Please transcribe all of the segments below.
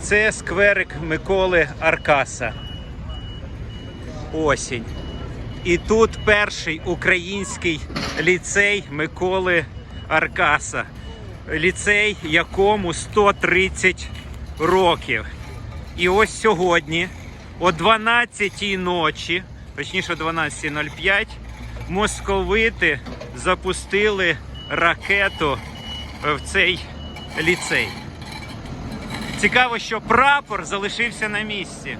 Це скверик Миколи Аркаса. Осінь. І тут перший український ліцей Миколи Аркаса. Ліцей, якому 130 років. І ось сьогодні, о 12-й ночі, точніше о 12.05, московити запустили ракету в цей ліцей. Цікаво, що прапор залишився на місці.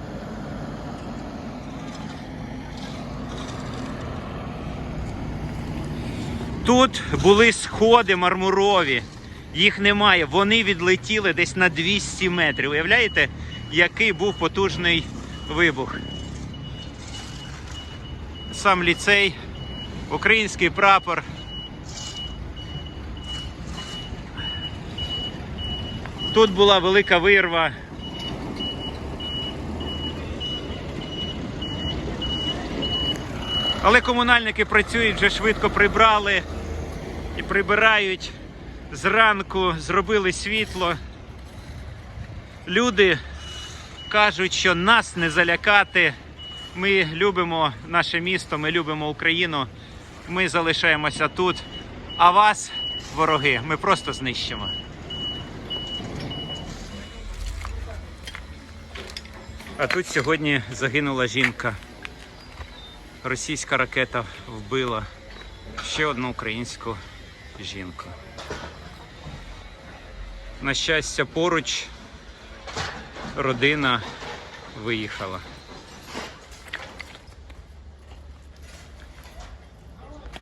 Тут були сходи мармурові, їх немає. Вони відлетіли десь на 200 метрів. Уявляєте, який був потужний вибух? Сам ліцей, український прапор. Тут була велика вирва. Але комунальники працюють, вже швидко прибрали і прибирають зранку, зробили світло. Люди кажуть, що нас не залякати. Ми любимо наше місто, ми любимо Україну. Ми залишаємося тут. А вас, вороги, ми просто знищимо. А тут сьогодні загинула жінка. Російська ракета вбила ще одну українську жінку. На щастя, поруч родина виїхала.